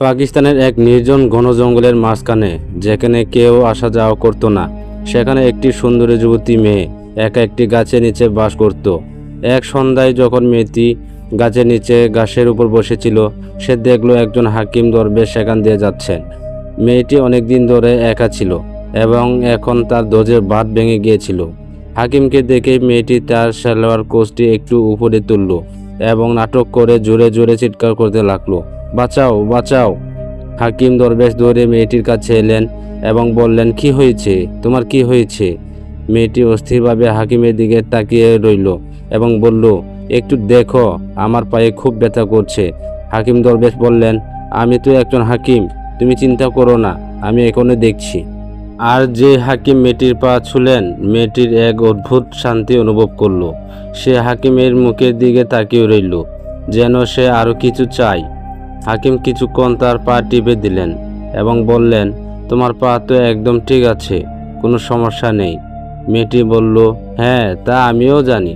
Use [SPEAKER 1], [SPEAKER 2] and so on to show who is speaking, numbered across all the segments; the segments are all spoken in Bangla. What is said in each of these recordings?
[SPEAKER 1] পাকিস্তানের এক নির্জন ঘন জঙ্গলের মাঝখানে, যেখানে কেউ আসা যাওয়া করতো না। সেখানে একটি সুন্দরী যুবতী মেয়ে একা একটি গাছের নিচে বাস করত। এক সন্ধ্যায় যখন মেয়েটি গাছের নিচে ঘাসের উপর বসেছিল, সে দেখল একজন হাকিম দরবেশ সেখান দিয়ে যাচ্ছেন। মেয়েটি অনেকদিন ধরে একা ছিল এবং এখন তার দোজের বাদ ভেঙে গিয়েছিল। হাকিমকে দেখে মেয়েটি তার সালোয়ার কোচটি একটু উপরে তুলল এবং নাটক করে জোরে জোরে চিৎকার করতে লাগল। বাঁচাও বাঁচাও। হাকিম দরবেশ দৌড়ে মেয়েটির কাছে এলেন এবং বললেন, কি হয়েছে? তোমার কি হয়েছে? মেয়েটি অস্থিরভাবে হাকিমের দিকে তাকিয়ে রইল এবং বলল, একটু দেখো, আমার পায়ে খুব ব্যথা করছে। হাকিম দরবেশ বললেন, আমি তো একজন হাকিম, তুমি চিন্তা করো না, আমি এখনও দেখছি। আর যে হাকিম মেয়েটির পা ছুলেন, মেয়েটির এক অদ্ভুত শান্তি অনুভব করল। সে হাকিমের মুখের দিকে তাকিয়ে রইল, যেন সে আরও কিছু চায়। হাকিম কিছুক্ষণ তার পা টিপে দিলেন এবং বললেন, তোমার পা তো একদম ঠিক আছে, কোনো সমস্যা নেই। মেয়েটি বলল হ্যাঁ তা আমিও জানি।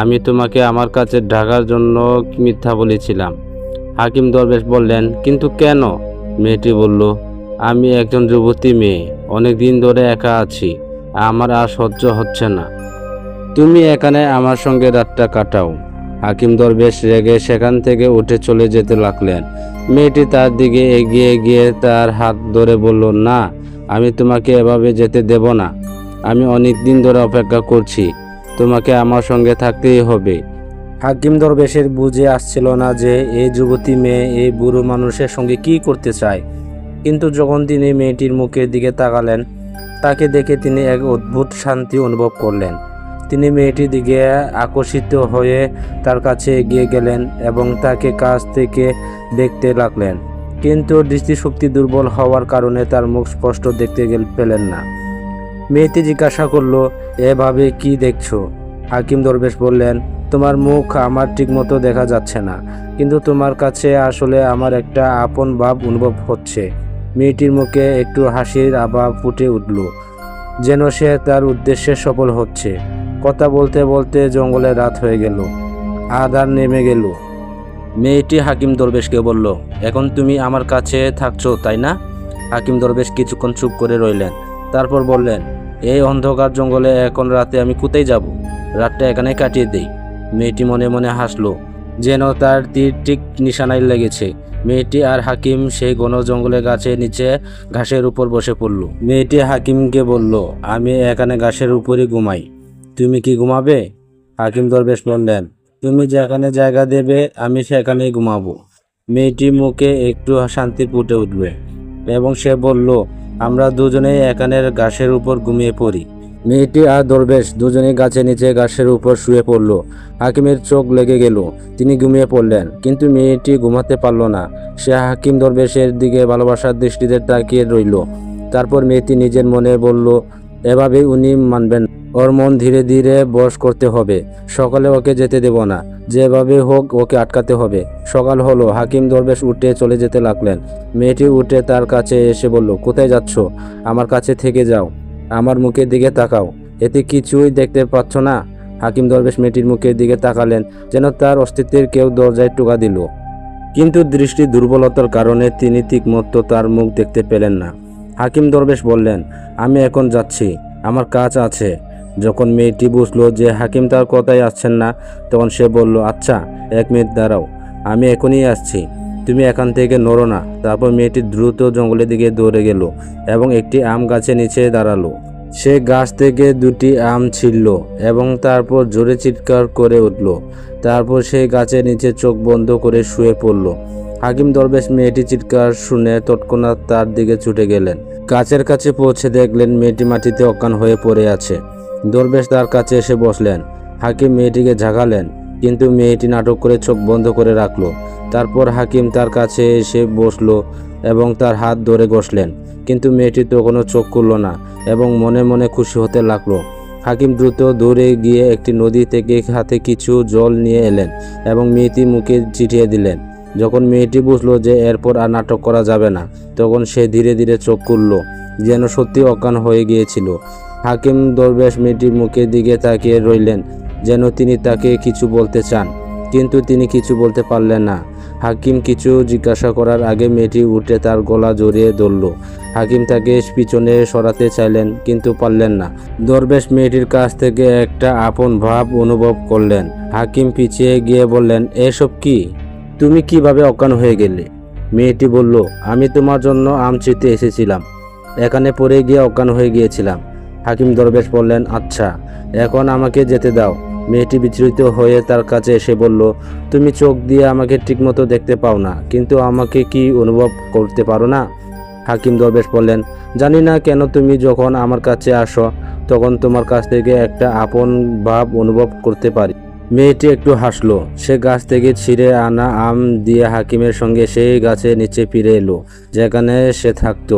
[SPEAKER 1] আমি তোমাকে আমার কাছে ঢাকার জন্য মিথ্যা বলেছিলাম। হাকিম দরবেশ বললেন, কিন্তু কেন? মেয়েটি বলল, আমি একজন যুবতী মেয়ে, অনেক দিন ধরে একা আছি, আমার আর সহ্য হচ্ছে না। তুমি এখানে আমার সঙ্গে রাতটা কাটাও। হাকিম দরবেশ রেগে সেখান থেকে উঠে চলে যেতে লাগলেন। মেয়েটি তার দিকে এগিয়ে গিয়ে তার হাত ধরে বলল, না, আমি তোমাকে এভাবে যেতে দেব না। আমি অনেক দিন ধরে অপেক্ষা করছি। তোমাকে আমার সঙ্গে থাকতেই হবে। হাকিম দরবেশের বুঝে আসছিল না যে এই যুবতী মেয়ে এই বুড়ো মানুষের সঙ্গে কি করতে চায়। কিন্তু যখন তিনি মেয়েটির মুখের দিকে তাকালেন, তাকে দেখে তিনি এক অদ্ভুত শান্তি অনুভব করলেন। তিনি মেয়েটির দিকে আকর্ষিত হয়ে তার কাছে এগিয়ে গেলেন এবং তাকে কাছ থেকে দেখতে লাগলেন। কিন্তু দৃষ্টিশক্তি দুর্বল হওয়ার কারণে তার মুখ স্পষ্ট দেখতে গেল পেলেন না। মেয়েটি জিজ্ঞাসা করল, এভাবে কি দেখছ? হাকিম দরবেশ বললেন, তোমার মুখ আমার ঠিকমতো দেখা যাচ্ছে না, কিন্তু তোমার কাছে আসলে আমার একটা আপন ভাব অনুভব হচ্ছে। মেয়েটির মুখে একটু হাসির আভাব ফুটে উঠল, যেন সে তার উদ্দেশ্যে সফল হচ্ছে। কথা বলতে বলতে জঙ্গলে রাত হয়ে গেল। আধার নেমে গেল। মেয়েটি হাকিম দরবেশকে বলল, এখন তুমি আমার কাছে থাকছো, তাই না? হাকিম দরবেশ কিছুক্ষণ চুপ করে রইলেন। তারপর বললেন, এই অন্ধকার জঙ্গলে এখন রাতে আমি কোথায় যাব? রাতটা এখানে কাটিয়ে দেই। মেয়েটি মনে মনে হাসলো, যেন তার তীর ঠিক নিশানায় লেগেছে। মেয়েটি আর হাকিম সেই ঘন জঙ্গলে গাছের নিচে ঘাসের উপর বসে পড়ল। মেয়েটি হাকিমকে বলল, আমি এখানে ঘাসের উপরই ঘুমাই। তুমি কি ঘুমাবে? হাকিম দরবেশ বললেন তুমি যেখানে জায়গা দেবে, আমি সেখানেই ঘুমাবো। মেয়েটি মুখে একটু শান্তি ফুটে উঠবে এবং সে বলল, আমরা দুজনেই এখানের ঘাসের উপর ঘুমিয়ে পড়ি। মেয়েটি আর দরবেশ দুজনেই গাছের নিচে ঘাসের উপর শুয়ে পড়ল। হাকিমের চোখ লেগে গেল, তিনি ঘুমিয়ে পড়লেন, কিন্তু মেয়েটি ঘুমাতে পারল না। সে হাকিম দরবেশের দিকে ভালোবাসার দৃষ্টিতে তাকিয়ে রইল। তারপর মেয়েটি নিজের মনে বলল এভাবেই উনি মানবেন। ওর মন ধীরে ধীরে বশ করতে হবে। সকালে ওকে যেতে দেব না। যেভাবে হোক ওকে আটকাতে হবে। সকাল হলো। হাকিম দরবেশ উঠে চলে যেতে লাগলেন। মেয়েটি উঠে তার কাছে এসে বলল, কোথায় যাচ্ছ? আমার কাছে থেকে যাও। আমার মুখের দিকে তাকাও। এতে কিছুই দেখতে পাচ্ছ না? হাকিম দরবেশ মেয়েটির মুখের দিকে তাকালেন, যেন তার অস্তিত্বের কেউ দরজায় টোকা দিল। কিন্তু দৃষ্টি দুর্বলতার কারণে তিনি ঠিকমতো তার মুখ দেখতে পেলেন না। হাকিম দরবেশ বললেন, আমি এখন যাচ্ছি, আমার কাজ আছে। যখন মেয়েটি বুঝলো যে হাকিম তার কথাই আসছেন না, তখন সে বলল আচ্ছা এক মিনিট দাঁড়াও, আমি এখনই আসছি। তুমি এখান থেকে নড়ো না। তারপর মেয়েটি দ্রুত জঙ্গলের দিকে দৌড়ে গেল এবং একটি আম গাছের নিচে দাঁড়াল। সে গাছ থেকে দুটি আম ছিলল এবং তারপর জোরে চিৎকার করে উঠল। তারপর সে গাছের নিচে চোখ বন্ধ করে শুয়ে পড়ল। হাকিম দরবেশ মেয়েটি চিৎকার শুনে তৎক্ষণাৎ তার দিকে ছুটে গেলেন। গাছের কাছে পৌঁছে দেখলেন মেয়েটি মাটিতে অজ্ঞান হয়ে পড়ে আছে। দরবেশ তার কাছে এসে বসলেন। হাকিম মেয়েটিকে ঝাঁকালেন, কিন্তু মেয়েটি নাটক করে চোখ বন্ধ করে রাখল। তারপর হাকিম তার কাছে এসে বসল এবং তার হাত ধরে বসলেন কিন্তু মেয়েটি তো কোনো চোখ খুলল না এবং মনে মনে খুশি হতে লাগল। হাকিম দ্রুত দৌড়ে গিয়ে একটি নদী থেকে হাতে কিছু জল নিয়ে এলেন এবং মেয়েটি মুখে চিঠিয়ে দিলেন। যখন মেয়েটি বুঝলো যে এরপর আর নাটক করা যাবে না, তখন সে ধীরে ধীরে চোখ খুলল, যেন সত্যি অজ্ঞান হয়ে গিয়েছিল। হাকিম দরবেশ মেয়েটির মুখের দিকে তাকিয়ে রইলেন, যেন তিনি তাকে কিছু বলতে চান, কিন্তু তিনি কিছু বলতে পারলেন না। হাকিম কিছু জিজ্ঞাসা করার আগে মেয়েটি উঠে তার গলা জড়িয়ে ধরল। হাকিম তাকে পিছনে সরাতে চাইলেন, কিন্তু পারলেন না। দরবেশ মেয়েটির কাছ থেকে একটা আপন ভাব অনুভব করলেন। হাকিম পিছিয়ে গিয়ে বললেন, এসব কি? তুমি কীভাবে অজ্ঞান হয়ে গেলে? মেয়েটি বলল, আমি তোমার জন্য আম চিতে এসেছিলাম। এখানে পড়ে গিয়ে অজ্ঞান হয়ে গিয়েছিলাম। হাকিম দরবেশ বললেন আচ্ছা এখন আমাকে যেতে দাও। মেয়েটি বিচলিত হয়ে তার কাছে এসে বলল, তুমি চোখ দিয়ে আমাকে ঠিকমতো দেখতে পাও না, কিন্তু আমাকে কি অনুভব করতে পারো না? হাকিম দরবেশ বললেন, জানি না কেন তুমি যখন আমার কাছে আসো, তখন তোমার কাছ থেকে একটা আপন ভাব অনুভব করতে পারি। মেয়েটি একটু হাসলো। সে গাছ থেকে ছিঁড়ে আনা আম দিয়ে হাকিমের সঙ্গে সেই গাছের নিচে ফিরে এলো, যেখানে সে থাকতো।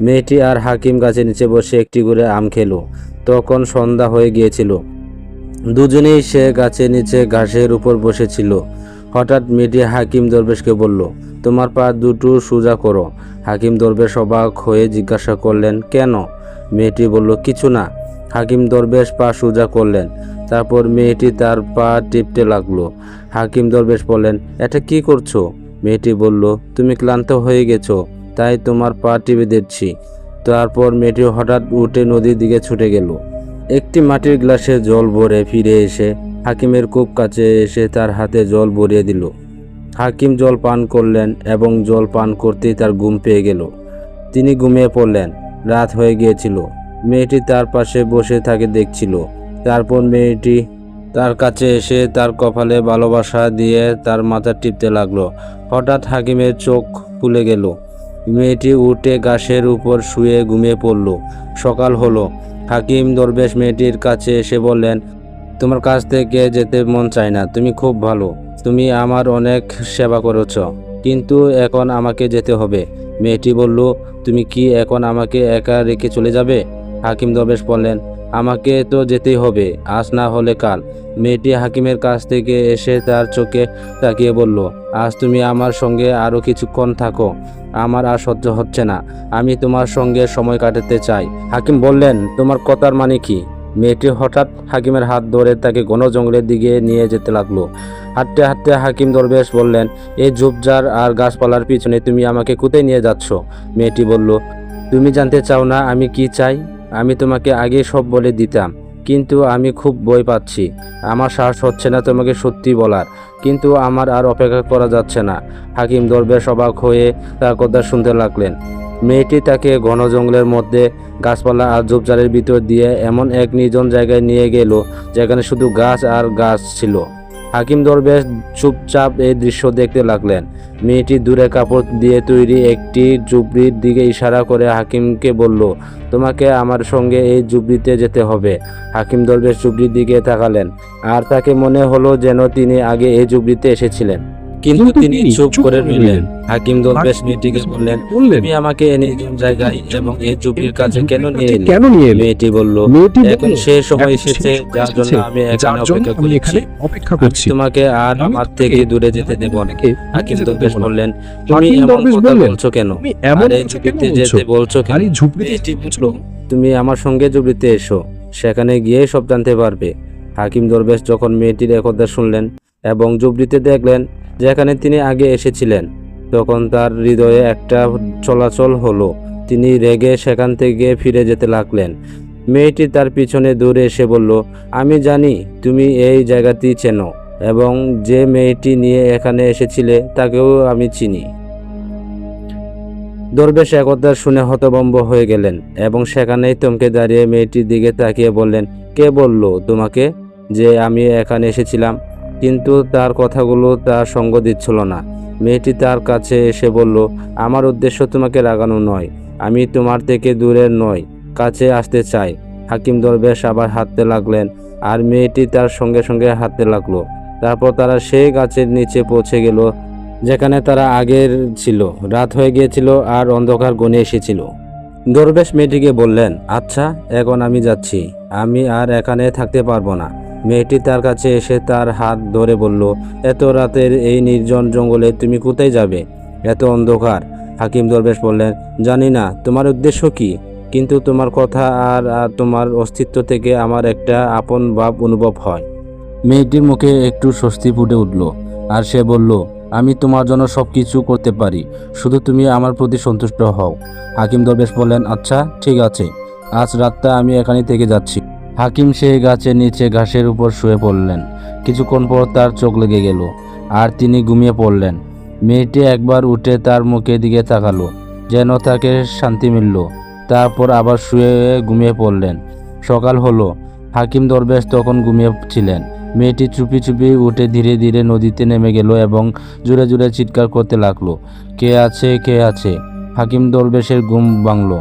[SPEAKER 1] মেয়েটি আর হাকিম গাছের নিচে বসে একটি করে আম খেলো। তখন সন্ধ্যা হয়ে গিয়েছিল। দুজনেই সে গাছের নিচে ঘাসের উপর বসেছিল। হঠাৎ মেয়েটি হাকিম দরবেশকে বলল, তোমার পা দুটো সোজা করো। হাকিম দরবেশ অবাক হয়ে জিজ্ঞাসা করলেন, কেন? মেয়েটি বলল, কিছু না। হাকিম দরবেশ পা সোজা করলেন। তারপর মেয়েটি তার পা টিপতে লাগল। হাকিম দরবেশ বললেন, এটা কি করছ? মেয়েটি বলল, তুমি ক্লান্ত হয়ে গেছো, তাই তোমার পা টিপে দিচ্ছি। তারপর মেয়েটি হঠাৎ উঠে নদীর দিকে ছুটে গেল। একটি মাটির গ্লাসে জল ভরে ফিরে এসে হাকিমের কূপ কাছে এসে তার হাতে জল ভরিয়ে দিল। হাকিম জল পান করলেন এবং জল পান করতেই তার ঘুম পেয়ে গেল। তিনি ঘুমিয়ে পড়লেন। রাত হয়ে গিয়েছিল। মেয়েটি তার পাশে বসে থাকে দেখছিল। তারপর মেয়েটি তার কাছে এসে তার কপালে ভালোবাসা দিয়ে তার মাথা টিপতে লাগল। হঠাৎ হাকিমের চোখ খুলে গেল। মেয়েটি উঠে গাছের উপর শুয়ে ঘুমিয়ে পড়ল। সকাল হলো। হাকিম দরবেশ মেয়েটির কাছে এসে বললেন, তোমার কাছ থেকে যেতে মন চায় না। তুমি খুব ভালো। তুমি আমার অনেক সেবা করেছ। কিন্তু এখন আমাকে যেতে হবে। মেয়েটি বলল, তুমি কি এখন আমাকে একা রেখে চলে যাবে? হাকিম দরবেশ বললেন, আমাকে তো যেতেই হবে, আজ না হলে কাল। মেয়েটি হাকিমের কাছ থেকে এসে তার চোখে তাকিয়ে বলল, আজ তুমি আমার সঙ্গে আরও কিছুক্ষণ থাকো, আমার আর সহ্য হচ্ছে না, আমি তোমার সঙ্গে সময় কাটাতে চাই। হাকিম বললেন, তোমার কথার মানে কি? মেয়েটি হঠাৎ হাকিমের হাত ধরে তাকে ঘন জঙ্গলের দিকে নিয়ে যেতে লাগল। হাঁটতে হাঁটতে হাকিম দরবেশ বললেন, এই ঝোপঝাড় আর গাছপালার পিছনে তুমি আমাকে কোথায় নিয়ে যাচ্ছ? মেয়েটি বলল, তুমি জানতে চাও না আমি কি চাই? আমি তোমাকে আগে সব বলে দিতাম, কিন্তু আমি খুব ভয় পাচ্ছি। আমার সাহস হচ্ছে না তোমাকে সত্যি বলার, কিন্তু আমার আর অপেক্ষা করা যাচ্ছে না। হাকিম দরবেশ অবাক হয়ে তার কথা শুনতে লাগলেন। মেয়েটি তাকে ঘন জঙ্গলের মধ্যে গাছপালা আর ঝোপঝাড়ের ভিতর দিয়ে এমন এক নির্জন জায়গায় নিয়ে গেল, যেখানে শুধু গাছ আর গাছ ছিল। হাকিম দরবেশ চুপচাপ এই দৃশ্য দেখতে লাগলেন। মেয়েটি দূরে কাপড় দিয়ে তৈরি একটি জুবড়ির দিকে ইশারা করে হাকিমকে বলল, তোমাকে আমার সঙ্গে এই জুবড়িতে যেতে হবে। হাকিম দরবেশ জুবড়ির দিকে তাকালেন, আর তাকে মনে হলো যেন তিনি আগে এই জুবড়িতে এসেছিলেন। কিন্তু তিনি চুপ করে রইলেন। হাকিম দরবেশ মেয়েটিকে বললেন
[SPEAKER 2] বললেন
[SPEAKER 1] তুমি আমাকে এনে নির্জন জায়গায় এবং এই জুবড়ির কাছে কেন নিয়ে
[SPEAKER 2] কেন নিয়ে
[SPEAKER 1] মেয়েটি বলল এখন সে সময় এসেছে যার জন্য আমি এখানে অপেক্ষা করছি।
[SPEAKER 2] অপেক্ষা করছি।
[SPEAKER 1] তোমাকে আর আমার থেকে দূরে যেতে দেব না। হাকিম
[SPEAKER 2] যেতে
[SPEAKER 1] দরবেশ বললেন তুমি এমন কথা বলছো কেন?
[SPEAKER 2] এমন বলছো?
[SPEAKER 1] যেতে বলছো কেন?
[SPEAKER 2] ঝুপড়িতে
[SPEAKER 1] বলল, তুমি আমার সঙ্গে জুবড়িতে এসো। সেখানে গিয়ে সব জানতে পারবে। হাকিম দরবেশ যখন মেয়েটির একথা শুনলেন এবং জুবড়িতে দেখলেন যেখানে তিনি আগে এসেছিলেন। তখন তার হৃদয়ে একটা চলাচল হলো। তিনি রেগে সেখান থেকে ফিরে যেতে লাগলেন। মেয়েটি তার পিছনে দূরে এসে বলল, আমি জানি তুমি এই জায়গাটি চেনো এবং যে মেয়েটি নিয়ে এখানে এসেছিলে তাকেও আমি চিনি। দরবেশ একথা শুনে হতভম্ব হয়ে গেলেন এবং সেখানেই থমকে দাঁড়িয়ে মেয়েটির দিকে তাকিয়ে বললেন, কে বলল তোমাকে যে আমি এখানে এসেছিলাম? কিন্তু তার কথাগুলো তার সঙ্গ দিচ্ছিল না। মেয়েটি তার কাছে এসে বলল, আমার উদ্দেশ্য তোমাকে রাগানো নয়, আমি তোমার থেকে দূরে নয় কাছে আসতে চাই। হাকিম দরবেশ আবার হাঁটতে লাগলেন আর মেয়েটি তার সঙ্গে সঙ্গে হাঁটতে লাগল। তারপর তারা সেই গাছের নিচে পৌঁছে গেল, যেখানে তারা আগের ছিল। রাত হয়ে গিয়েছিল আর অন্ধকার গনে এসেছিল। দরবেশ মেয়েটিকে বললেন আচ্ছা এখন আমি যাচ্ছি। আমি আর এখানে থাকতে পারব না। মেয়েটি তার কাছে এসে তার হাত ধরে বলল, এত রাতের এই নির্জন জঙ্গলে তুমি কোথায় যাবে? এত অন্ধকার। হাকিম দরবেশ বললেন, জানি না, তোমার উদ্দেশ্য কি? কিন্তু তোমার কথা আর তোমার অস্তিত্ব থেকে আমার একটা আপন ভাব অনুভব হয়। মেয়েটির মুখে একটু স্বস্তি ফুটে উঠল, আর সে বলল, আমি তোমার জন্য সব কিছু করতে পারি, শুধু তুমি আমার প্রতি সন্তুষ্ট হও। হাকিম দরবেশ বললেন আচ্ছা ঠিক আছে। আজ রাতটা আমি এখানে থেকে যাচ্ছি। হাকিম সেই গাছের নিচে ঘাসের উপর শুয়ে পড়লেন। কিছুক্ষণ পর তার চোখ লেগে গেল, আর তিনি ঘুমিয়ে পড়লেন। মেয়েটি একবার উঠে তার মুখের দিকে তাকালো, যেন তাকে শান্তি মিলল। তারপর আবার শুয়ে ঘুমিয়ে পড়লেন। সকাল হলো, হাকিম দরবেশ তখন ঘুমিয়ে ছিলেন। মেয়েটি চুপি চুপি উঠে ধীরে ধীরে নদীতে নেমে গেল এবং জোরে জোরে চিৎকার করতে লাগল। কে আছে কে আছে? হাকিম দরবেশের ঘুম ভাঙল।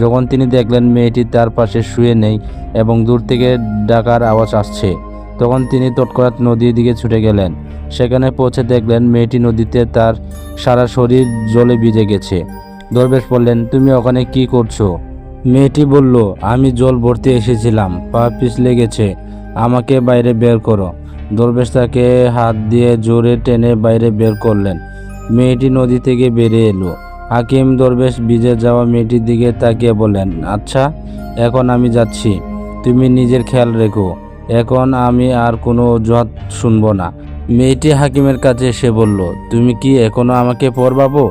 [SPEAKER 1] যখন তিনি দেখলেন মেয়েটি তার পাশে শুয়ে নেই এবং দূর থেকে ডাকার আওয়াজ আসছে, তখন তিনি তৎক্ষণাৎ নদীর দিকে ছুটে গেলেন। সেখানে পৌঁছে দেখলেন মেয়েটি নদীতে তার সারা শরীর জলে ভিজে গেছে। দরবেশ বললেন, তুমি ওখানে কি করছ? মেয়েটি বলল, আমি জল ভর্তি এসেছিলাম, পা পিছলে গেছে, আমাকে বাইরে বের করো। দরবেশ তাকে হাত দিয়ে জোরে টেনে বাইরে বের করলেন। মেয়েটি নদী থেকে বেরিয়ে এলো। হাকিম দরবেশ ভিজে যাওয়া মেয়েটির দিকে তাকিয়ে বললেন আচ্ছা এখন আমি যাচ্ছি। তুমি নিজের খেয়াল রেখো। এখন আমি আর কোনো অজুহাত শুনব না। মেয়েটি হাকিমের কাছে এসে বলল, তুমি কি এখনও আমাকে পড়বাবো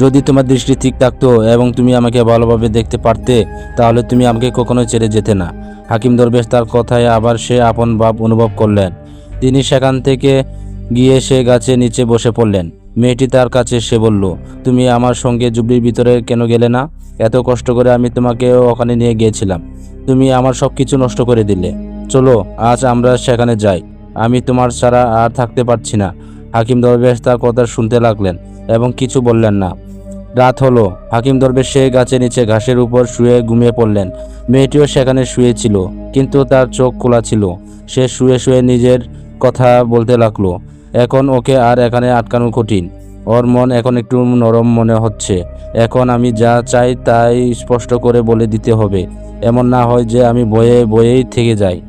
[SPEAKER 1] যদি তোমার দৃষ্টি ঠিক থাকতো এবং তুমি আমাকে ভালোভাবে দেখতে পারতে, তাহলে তুমি আমাকে কখনোই ছেড়ে যেতে না। হাকিম দরবেশ তার কথায় আবার সে আপন ভাব অনুভব করলেন। তিনি সেখান থেকে গিয়ে সে গাছের নিচে বসে পড়লেন। মেয়েটি তার কাছে এসে বলল, তুমি আমার সঙ্গে জুবলির ভিতরে কেন গেলে না? এত কষ্ট করে আমি তোমাকে ওখানে নিয়ে গিয়েছিলাম। তুমি আমার সব কিছু নষ্ট করে দিলে। চলো, আজ আমরা সেখানে যাই। আমি তোমার ছাড়া আর থাকতে পারছি না। হাকিম দরবেশ তার কথা শুনতে লাগলেন এবং কিছু বললেন না। রাত হলো। হাকিম দরবেশ সে গাছের নিচে ঘাসের উপর শুয়ে ঘুমিয়ে পড়লেন। মেয়েটিও সেখানে শুয়েছিল, কিন্তু তার চোখ খোলা ছিল। সে শুয়ে শুয়ে নিজের কথা বলতে লাগল। এখন ওকে আর এখানে আটকানো কঠিন। ওর মন এখন একটু নরম মনে হচ্ছে। এখন আমি যা চাই তাই স্পষ্ট করে বলে দিতে হবে। এমন না হয় যে আমি বয়ে বয়েই থেকে যাই।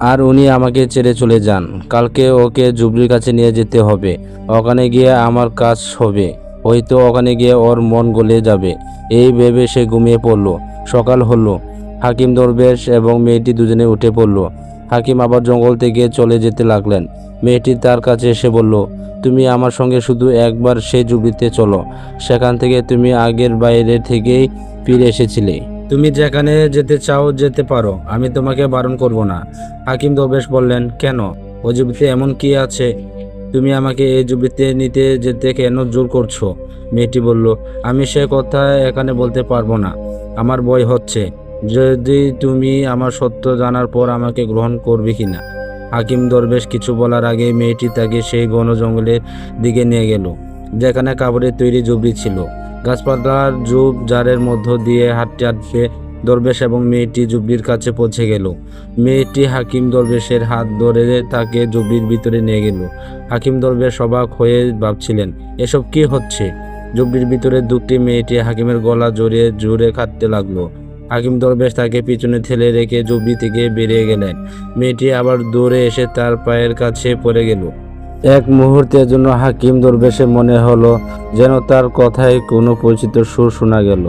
[SPEAKER 1] আর উনি আমাকে ছেড়ে চলে যান। কালকে ওকে জুবলির কাছে নিয়ে যেতে হবে। ওখানে গিয়ে আমার কাজ হবে। হয়তো ওখানে গিয়ে ওর মন গলে যাবে। এই ভেবে সে ঘুমিয়ে পড়ল। সকাল হলো। হাকিম দরবেশ এবং মেয়েটি দুজনে উঠে পড়ল। হাকিম আবার জঙ্গল থেকে চলে যেতে লাগলেন। মেয়েটি তার কাছে এসে বলল, তুমি আমার সঙ্গে শুধু একবার সেই জুবলিতে চলো। সেখান থেকে তুমি আগের বাইরে থেকেই ফিরে এসেছিলে। তুমি যেখানে যেতে চাও যেতে পারো, আমি তোমাকে বারণ করব না। হাকিম দরবেশ বললেন, কেন? ও জুবিতে এমন কি আছে? তুমি আমাকে এই জুবিতে নিতে যেতে কেন জোর করছ? মেয়েটি বলল, আমি সে কথা এখানে বলতে পারব না। আমার বই হচ্ছে। যদি তুমি আমার সত্য জানার পর আমাকে গ্রহণ করবে কিনা? হাকিম দরবেশ কিছু বলার আগে মেয়েটি তাকে সেই ঘন জঙ্গলের দিকে নিয়ে গেল, যেখানে কাপড়ের তৈরি জুবড়ি ছিল। গাছপাতার জুব জারের মধ্য দিয়ে হাঁটতে হাঁটতে দরবেশ এবং মেয়েটি জুবলির কাছে পৌঁছে গেল। মেয়েটি হাকিম দরবেশের হাত ধরে তাকে জুবলির ভিতরে নিয়ে গেল। হাকিম দরবেশ অবাক হয়ে ভাবছিলেন, এসব কি হচ্ছে? জুবলির ভিতরে দুটি মেয়েটি হাকিমের গলা জড়িয়ে জোরে কাঁদতে লাগল। হাকিম দরবেশ তাকে পিছনে ঠেলে রেখে জুবলি থেকে বেরিয়ে গেলেন। মেয়েটি আবার দৌড়ে এসে তার পায়ের কাছে পড়ে গেল। এক মুহূর্তের জন্য হাকিম দরবেশে মনে হলো যেন তার কথায় কোনো পরিচিত সুর শোনা গেল,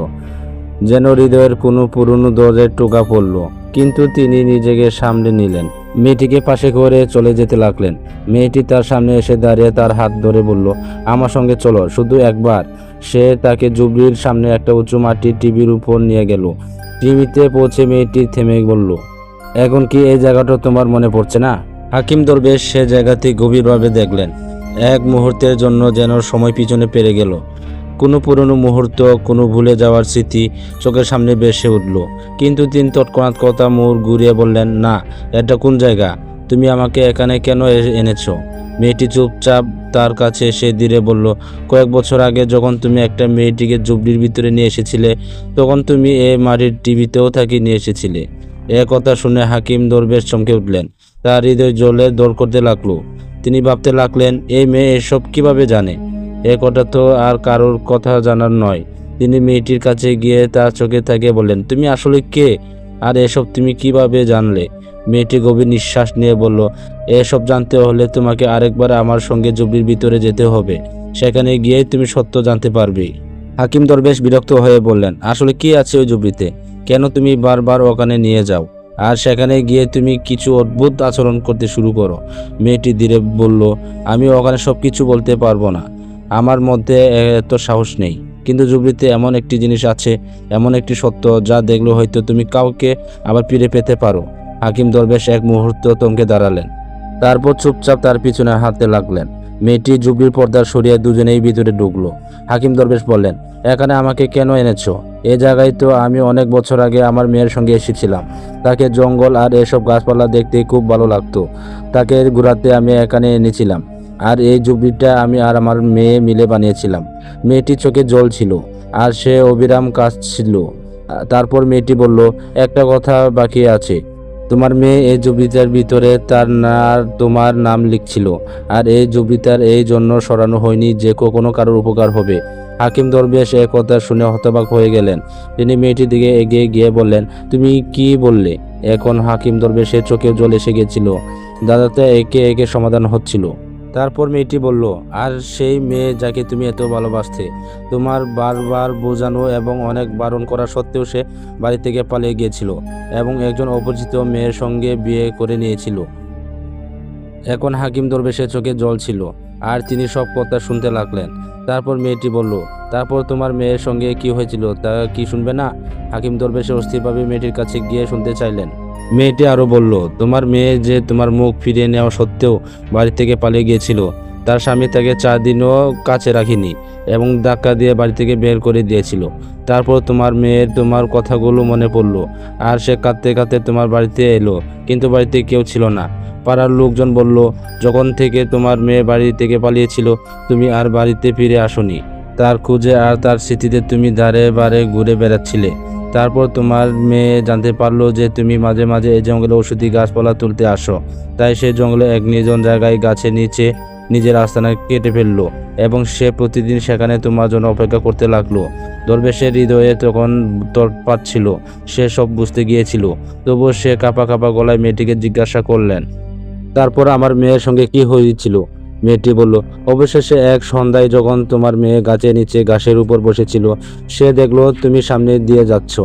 [SPEAKER 1] যেন হৃদয়ের কোনো পুরনো দরজায় টোকা পড়ল। কিন্তু তিনি নিজেকে সামনে নিলেন। মেয়েটিকে পাশে করে চলে যেতে লাগলেন। মেয়েটি তার সামনে এসে দাঁড়িয়ে তার হাত ধরে বলল, আমার সঙ্গে চলো, শুধু একবার। সে তাকে জুবলির সামনে একটা উঁচু মাটির টিভির উপর নিয়ে গেল। টিভিতে পৌঁছে মেয়েটি থেমে বলল, এখন কি এই জায়গাটা তোমার মনে পড়ছে না? হাকিম দরবেশ সে জায়গাটি গভীরভাবে দেখলেন। এক মুহূর্তের জন্য যেন সময় পিছনে পেরে গেল। কোনো পুরনো মুহূর্ত, কোনো ভুলে যাওয়ার স্মৃতি চোখের সামনে বেসে উঠল। কিন্তু তিনি তৎক্ষণাৎ কথা মুর ঘুরিয়ে বললেন, না, এটা কোন জায়গা? তুমি আমাকে এখানে কেন এনেছো? মেয়েটি চুপচাপ তার কাছে এসে ধীরে বলল, কয়েক বছর আগে যখন তুমি একটা মেয়েটিকে জুবলির ভিতরে নিয়ে এসেছিলে, তখন তুমি এ মাটির টিভিতেও থাকি নিয়ে এসেছিলে। এ কথা শুনে হাকিম দরবেশ চমকে উঠলেন। তার হৃদয় জ্বলে দৌড় করতে লাগল। তিনি ভাবতে লাগলেন, এই মেয়ে এসব কীভাবে জানে? এ কথা তো আর কারোর কথা জানার নয়। তিনি মেয়েটির কাছে গিয়ে তার চোখে তাকিয়ে বললেন, তুমি আসলে কে? আর এসব তুমি কীভাবে জানলে? মেয়েটি গভীর নিঃশ্বাস নিয়ে বলল, এসব জানতে হলে তোমাকে আরেকবার আমার সঙ্গে জুবলির ভিতরে যেতে হবে। সেখানে গিয়ে তুমি সত্য জানতে পারবে। হাকিম দরবেশ বিরক্ত হয়ে বললেন, আসলে কি আছে ওই জুবলিতে কেন তুমি বারবার ওখানে নিয়ে যাও? আর সেখানে গিয়ে তুমি কিছু অদ্ভুত আচরণ করতে শুরু করো। মেয়েটি ধীরে বলল, আমি ওখানে সব কিছু বলতে পারব না। আমার মধ্যে এত সাহস নেই। কিন্তু জুবলিতে এমন একটি জিনিস আছে, এমন একটি সত্য যা দেখলে হয়তো তুমি কাউকে আবার ফিরে পেতে পারো। হাকিম দরবেশ এক মুহূর্ত তমকে দাঁড়ালেন। তারপর চুপচাপ তার পিছনে হাঁটতে লাগলেন। মেয়েটি জুবলির পর্দার সরিয়ে দুজনেই ভিতরে ঢুকলো। হাকিম দরবেশ বললেন, এখানে আমাকে কেন এনেছো? এ জায়গায় তো আমি অনেক বছর আগে আমার মেয়ের সঙ্গে এসেছিলাম। তাকে জঙ্গল আর এসব গাছপালা দেখতে খুব ভালো লাগতো। তাকে ঘুরাতে আমি এখানে এনেছিলাম। আর এই জুবলিটা আমি আর আমার মেয়ে মিলে বানিয়েছিলাম। মেয়েটি চোখে জল ছিল আর সে অবিরাম কাজ ছিল তারপর মেয়েটি বলল, একটা কথা বাকি আছে। তোমার মেয়ে এই জবিতার ভিতরে তার না, তোমার নাম লিখছিল। আর এই জবিতার এই জন্য সরানো হয়নি যে কোনো কারোর উপকার হবে। হাকিম দরবেশ এ কথা শুনে হতবাক হয়ে গেলেন। তিনি মেয়েটির দিকে এগিয়ে গিয়ে বললেন, তুমি কি বললে? এখন হাকিম দরবেশের চোখে জল এসে গেছিল। দাদাতে একে একে সমাধান হচ্ছিল। তারপর মেয়েটি বলল, আর সেই মেয়ে যাকে তুমি এত ভালোবাসতে, তোমার বারবার বোঝানো এবং অনেক বারণ করা সত্ত্বেও সে বাড়ি থেকে পালিয়ে গিয়েছিল এবং একজন অপরিচিত মেয়ের সঙ্গে বিয়ে করে নিয়েছিল। এখন হাকিম দরবেশের চোখে জল ছিল আর তিনি সব কথা শুনতে লাগলেন। তারপর মেয়েটি বলল, তারপর তোমার মেয়ের সঙ্গে কি হয়েছিল তা কি শুনবে না? হাকিম দরবেশে অস্থিরভাবে মেয়েটির কাছে গিয়ে শুনতে চাইলেন। মেয়েটি আরও বলল, তোমার মেয়ে যে তোমার মুখ ফিরিয়ে নেওয়া সত্ত্বেও বাড়ি থেকে পালিয়ে গিয়েছিল, তার স্বামী তাকে চার দিনও কাছে রাখিনি এবং ধাক্কা দিয়ে বাড়ি থেকে বের করে দিয়েছিল। তারপর তোমার মেয়ের তোমার কথাগুলো মনে পড়ল, আর সে কাঁদতে কাঁদতে তোমার বাড়িতে এলো, কিন্তু বাড়িতে কেউ ছিল না। পাড়ার লোকজন বলল, যখন থেকে তোমার মেয়ে বাড়ি থেকে পালিয়েছিল, তুমি আর বাড়িতে ফিরে আসনি। তার খুঁজে আর তার স্মৃতিতে তুমি ধারে বারে ঘুরে বেড়াচ্ছিলে। তারপর তোমার মেয়ে জানতে পারল যে তুমি মাঝে মাঝে এই জঙ্গলে ওষুধি গাছপালা তুলতে আসো। তাই সে জঙ্গলে এক নির্জন জায়গায় গাছের নিচে নিজের আস্তানা কেটে ফেলল এবং সে প্রতিদিন সেখানে তোমার জন্য অপেক্ষা করতে লাগল। দরবেশের হৃদয়ে তখন তৎপাত ছিল, সে সব বুঝতে গিয়েছিল। তবুও সে কাপা কাপা গলায় মেয়েটিকে জিজ্ঞাসা করলেন, তারপর আমার মেয়ের সঙ্গে কি হয়েছিল? মেয়েটি বলল, অবশেষে এক সন্ধ্যায় যখন তোমার মেয়ে গাছের নিচে ঘাসের উপর বসেছিল, সে দেখল তুমি সামনে দিয়ে যাচ্ছ।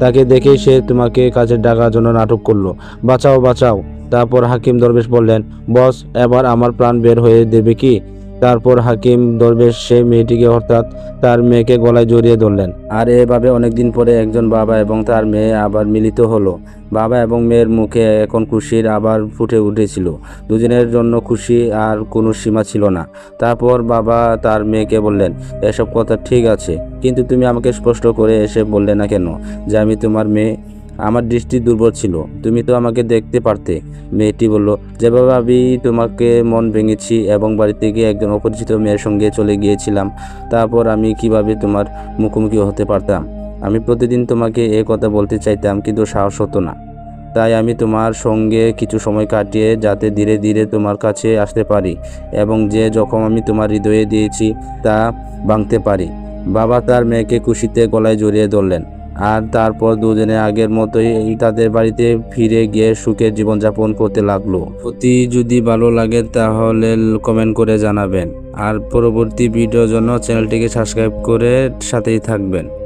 [SPEAKER 1] তাকে দেখে সে তোমাকে কাছে ডাকার জন্য নাটক করল। বাঁচাও বাঁচাও। তারপর হাকিম দরবেশ বললেন, বস, এবার আমার প্রাণ বের হয়ে দেবে কি? তারপর হাকিম দরবেশ সেই মেয়েটিকে, অর্থাৎ তার মেয়েকে গলায় জড়িয়ে ধরলেন। আর এভাবে অনেকদিন পরে একজন বাবা এবং তার মেয়ে আবার মিলিত হলো। বাবা এবং মেয়ের মুখে এখন খুশির আবার ফুটে উঠেছিল। দুজনের জন্য খুশি আর কোনো সীমা ছিল না। তারপর বাবা তার মেয়েকে বললেন, এসব কথা ঠিক আছে, কিন্তু তুমি আমাকে স্পষ্ট করে এসে বললে না কেন যে আমি তোমার মেয়ে? আমার দৃষ্টি দুর্বল ছিল। তুমি তো আমাকে দেখতে পারতে। মেয়েটি বলল, যেভাবে আমি তোমাকে মন ভেঙেছি এবং বাড়িতে গিয়ে একজন অপরিচিত মেয়ের সঙ্গে চলে গিয়েছিলাম, তারপর আমি কীভাবে তোমার মুখোমুখি হতে পারতাম? আমি প্রতিদিন তোমাকে এ কথা বলতে চাইতাম, কিন্তু সাহস হতো না। তাই আমি তোমার সঙ্গে কিছু সময় কাটিয়ে যাতে ধীরে ধীরে তোমার কাছে আসতে পারি এবং যে যখন আমি তোমার হৃদয়ে দিয়েছি তা ভাঙতে পারি। বাবা তার মেয়েকে খুশিতে গলায় জড়িয়ে ধরলেন। আর তারপর দুজনে আগের মতোই তাদের বাড়িতে ফিরে গিয়ে সুখের জীবনযাপন করতে লাগল। প্রতি যদি ভালো লাগে তাহলে কমেন্ট করে জানাবেন। আর পরবর্তী ভিডিওর জন্য চ্যানেলটিকে সাবস্ক্রাইব করে সাথেই থাকবেন।